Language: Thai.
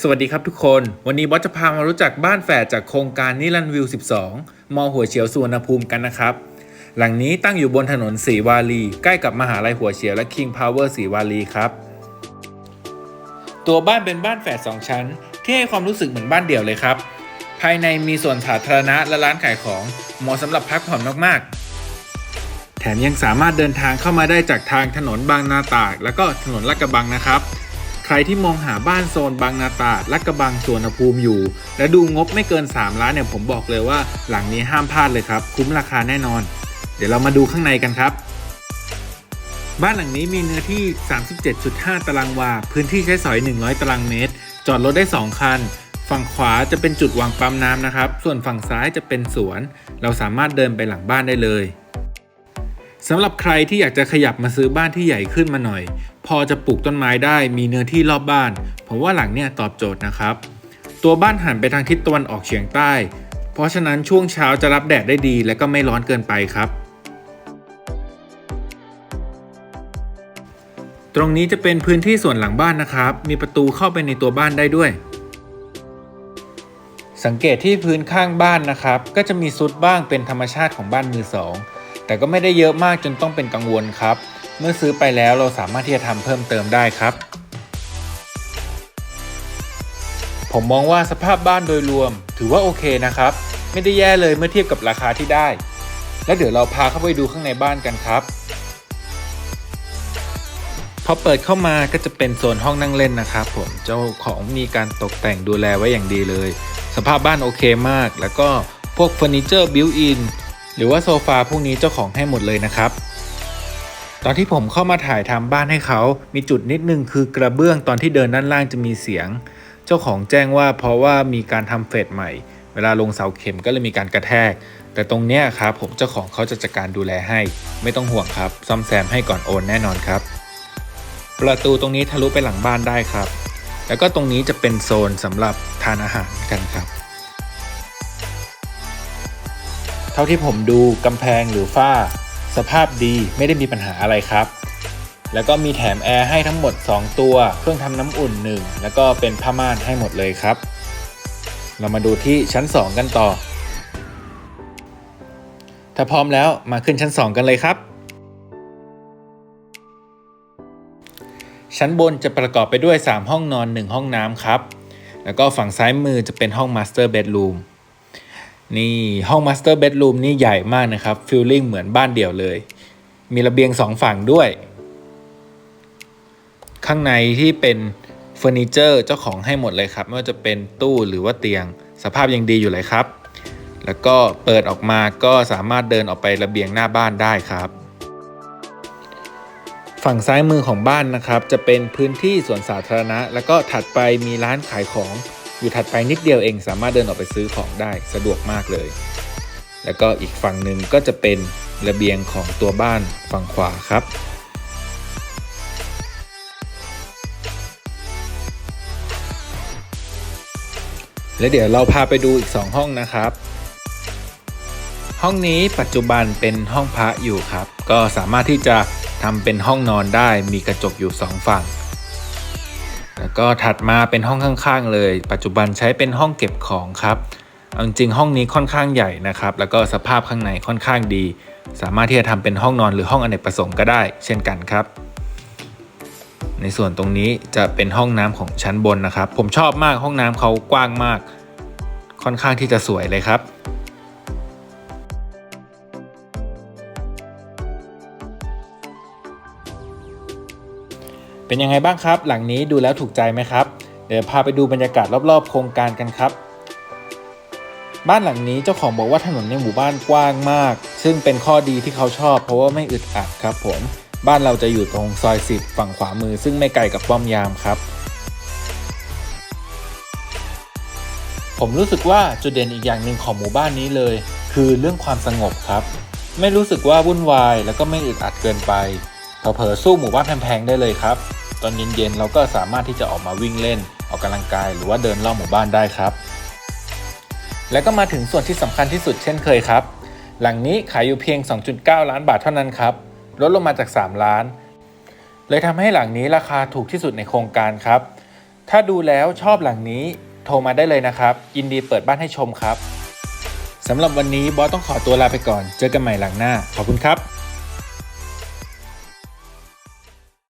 สวัสดีครับทุกคน วันนี้บอสจะพามารู้จักบ้านแฝดจากโครงการนิรันวิว 12มอหัวเฉียวสุวรรณภูมิกันนะครับ หลังนี้ตั้งอยู่บนถนนสีวารี ใกล้กับมหาลัยหัวเฉียวและ King Power สีวารีครับ ตัวบ้านเป็นบ้านแฝด2 ชั้น ที่ให้ความรู้สึกเหมือนบ้านเดี่ยวเลยครับ ภายในมีส่วนสาธารณะและร้านขายของ เหมาะสำหรับพักผ่อนมากๆ มยังสามารถเดินทางเข้ามาได้จากทางถนนบางนาตราดแล้วก็ถนนลาดกระบังนะครับ ใครที่มองหาบ้านโซนบางนาตราดลาดกระบังสวนภูมิอยู่ และดูงบไม่เกิน 3 ล้านเนี่ยผมบอกเลยว่าหลังนี้ห้ามพลาดเลยครับ คุ้มราคาแน่นอน เดี๋ยวเรามาดูข้างในกันครับ บ้านหลังนี้มีเนื้อที่ 37.5 ตารางวา พื้นที่ใช้สอย 100 ตารางเมตร จอดรถได้ 2 คันฝั่งขวาจะเป็นจุดวางปั๊มน้ำนะครับ ส่วนฝั่งซ้ายจะเป็นสวน เราสามารถเดินไปหลังบ้านได้เลย สำหรับใครที่อยากจะขยับมาซื้อบ้านที่ใหญ่ขึ้นมาหน่อย พอจะปลูกต้นไม้ได้มีเนื้อที่รอบบ้าน ผมว่าหลังเนี่ยตอบโจทย์นะครับ ตัวบ้านหันไปทางทิศตะวันออกเฉียงใต้ เพราะฉะนั้นช่วงเช้าจะรับแดดได้ดี และก็ไม่ร้อนเกินไปครับ ตรงนี้จะเป็นพื้นที่ส่วนหลังบ้านนะครับ มีประตูเข้าไปในตัวบ้านได้ด้วย สังเกตที่พื้นข้างบ้านนะครับ ก็จะมีซุดบ้างเป็นธรรมชาติของบ้านมือสอง แต่ก็ไม่ได้เยอะมากจนต้องเป็นกังวลครับ เมื่อซื้อไปแล้วเราสามารถที่จะทำเพิ่มเติมได้ครับ ผมมองว่าสภาพบ้านโดยรวม ถือว่าโอเคนะครับ ไม่ได้แย่เลยเมื่อเทียบกับราคาที่ได้ และเดี๋ยวเราพาเข้าไปดูข้างในบ้านกันครับพอเปิดเข้ามาก็จะเป็นโซนห้องนั่งเล่นนะครับผมเจ้าของมีการตกแต่งดูแลไว้อย่างดีเลย สภาพบ้านโอเคมาก แล้วก็พวกเฟอร์นิเจอร์บิวอิน หรือว่าโซฟาพวกนี้เจ้าของให้หมดเลยนะครับ ตอนที่ผมเข้ามาถ่ายทำบ้านให้เขา มีจุดนิดนึงคือกระเบื้องตอนที่เดินด้านล่างจะมีเสียง เจ้าของแจ้งว่าเพราะว่ามีการทำเฟดใหม่ เวลาลงเสาเข็มก็เลยมีการกระแทก แต่ตรงเนี้ยครับผมเจ้าของเขาจะจัดการดูแลให้ ไม่ต้องห่วงครับ ซ่อมแซมให้ก่อนโอนแน่นอนครับ ประตูตรงนี้ทะลุไปหลังบ้านได้ครับ แล้วก็ตรงนี้จะเป็นโซนสำหรับทานอาหารกันครับ เท่าที่ผมดูกำแพงหรือฝ้า สภาพดีไม่ได้มีปัญหาอะไรครับ แล้วก็มีแถมแอร์ให้ทั้งหมด 2 ตัว เครื่องทำน้ำอุ่น 1 แล้วก็เป็นผ้าม่านให้หมดเลยครับ เรามาดูที่ชั้น 2 กันต่อ ถ้าพร้อมแล้วมาขึ้นชั้น 2 กันเลยครับ ชั้นบนจะประกอบไปด้วย 3 ห้องนอน 1 ห้องน้ำครับ แล้วก็ฝั่งซ้ายมือจะเป็นห้องมาสเตอร์เบดรูม นี่ห้องมาสเตอร์เบดรูมนี่ใหญ่มากนะครับฟิลลิ่งเหมือนบ้านเดี่ยวเลย มีระเบียงสองฝั่งด้วย ข้างในที่เป็นเฟอร์นิเจอร์เจ้าของให้หมดเลยครับ ไม่ว่าจะเป็นตู้หรือว่าเตียง สภาพยังดีอยู่เลยครับ แล้วก็เปิดออกมาก็สามารถเดินออกไประเบียงหน้าบ้านได้ครับ ฝั่งซ้ายมือของบ้านนะครับ จะเป็นพื้นที่สวนสาธารณะ แล้วก็ถัดไปมีร้านขายของ อยู่ถัดไปนิดเดียวเองสามารถเดินออกไปซื้อของได้สะดวกมากเลย แล้วก็อีกฝั่งหนึ่งก็จะเป็นระเบียงของตัวบ้านฝั่งขวาครับและเดี๋ยวเราพาไปดูอีก 2 ห้องนะครับ ห้องนี้ปัจจุบันเป็นห้องพระอยู่ครับ ก็สามารถที่จะทำเป็นห้องนอนได้มีกระจกอยู่ 2 ฝั่ง ก็ถัดมาเป็นห้องข้างๆ เลย ปัจจุบันใช้เป็นห้องเก็บของครับเอาจริงห้องนี้ค่อนข้างใหญ่นะครับ แล้วก็สภาพข้างในค่อนข้างดี สามารถที่จะทำเป็นห้องนอนหรือห้องอเนกประสงค์ก็ได้ เช่นกันครับ ในส่วนตรงนี้จะเป็นห้องน้ำของชั้นบนนะครับ ผมชอบมากห้องน้ำเขากว้างมาก ค่อนข้างที่จะสวยเลยครับ เป็นยังไงบ้างครับ หลังนี้ดูแล้วถูกใจไหมครับ เดี๋ยวพาไปดูบรรยากาศรอบๆ โครงการกันครับ บ้านหลังนี้เจ้าของบอกว่าถนนในหมู่บ้านกว้างมาก ซึ่งเป็นข้อดีที่เขาชอบ เพราะว่าไม่อึดอัดครับผม บ้านเราจะอยู่ตรงซอย10ฝั่งขวามือ ซึ่งไม่ไกลกับป้อมยามครับ ผมรู้สึกว่าจุดเด่นอีกอย่างหนึ่งของหมู่บ้านนี้เลย คือเรื่องความสงบครับ ไม่รู้สึกว่าวุ่นวายแล้วก็ไม่อึดอัดเกินไป เผลอๆสู้หมู่บ้านแพงๆได้เลยครับ ตอนเย็นๆเราก็สามารถที่จะออกมาวิ่งเล่น ออกกำลังกายหรือว่าเดินรอบหมู่บ้านได้ครับ แล้วก็มาถึงส่วนที่สำคัญที่สุดเช่นเคยครับ หลังนี้ขายอยู่เพียง 2.9 ล้านบาทเท่านั้นครับลดลงมาจาก 3 ล้าน เลยทำให้หลังนี้ราคาถูกที่สุดในโครงการครับ ถ้าดูแล้วชอบหลังนี้โทรมาได้เลยนะครับ ยินดีเปิดบ้านให้ชมครับสำหรับวันนี้บอสต้องขอตัวลาไปก่อน เจอกันใหม่หลังหน้า ขอบคุณครับ